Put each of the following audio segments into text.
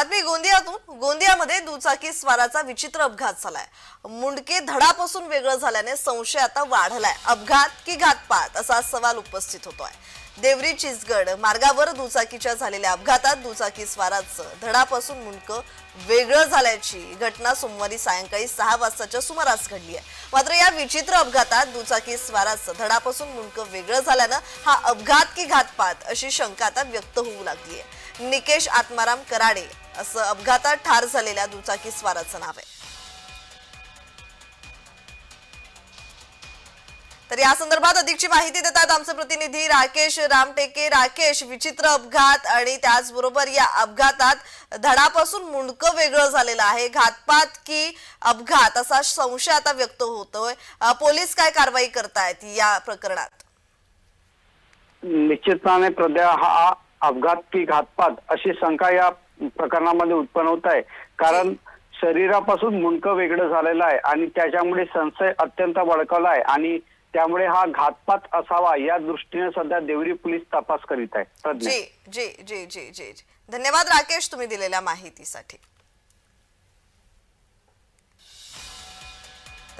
बातमी गोंदियातून गोंदियामध्ये दुचाकी स्वाराचा विचित्र अपघात झालाय. मुंडके धडापासून वेगळं झाल्याने संशय आता वाढलाय. अपघात की घातपात असा सवाल उपस्थित होतोय. देवरी चिसगड मार्गावर दुचाकीच्या झालेल्या अपघातात दुचाकी स्वाराचं धडापासून मुंडकं वेगळं झाल्याची घटना सोमवारी सायंकाळी सहा वाजताच्या सुमारास घडली आहे. मात्र या विचित्र अपघातात दुचाकी स्वाराचं धडापासून मुंडकं वेगळं झाल्यानं हा अपघात की घातपात अशी शंका आता व्यक्त होऊ लागली आहे निकेश आत्माराम कराडे असं अपघातात ठार झालेल्या दुचाकी स्वाराचं नाव आहे. तर या संदर्भात अधिकची माहिती देतात आमचे प्रतिनिधी राकेश रामटेके. राकेश विचित्र अपघात आणि त्याचबरोबर या अपघातात धडापासून मुंडकं वेगळं झालेलं आहे. घातपात की अपघात असा संशय आता व्यक्त होतोय. पोलीस काय कारवाई करतायत या प्रकरणात? निश्चितपणे प्रद्या हा अपघात की घातपात अशी शंका या प्रकरणामध्ये उत्पन्न होत आहे. कारण शरीरापासून मुंडकं वेगळं झालेलं आहे आणि त्याच्यामुळे संशय अत्यंत बळकवला आहे आणि त्यामुळे हा घातपात असावा या दृष्टीने सध्या देवरी पोलीस तपास करीत आहे. जी जी जी जी जी जी. धन्यवाद राकेश तुम्ही दिलेल्या माहितीसाठी.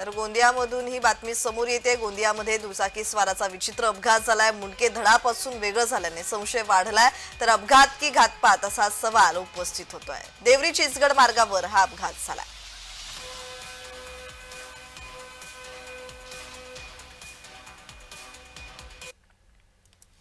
तर गोंदियामधून ही बातमी समोर येते. गोंदियामध्ये दुचाकी स्वाराचा विचित्र अपघात झालाय. मुंडके धडापासून वेगळं झाल्याने संशय वाढलाय. तर अपघात की घातपात असा सवाल उपस्थित होतोय. देवरी चिचगड मार्गावर हा अपघात झालाय.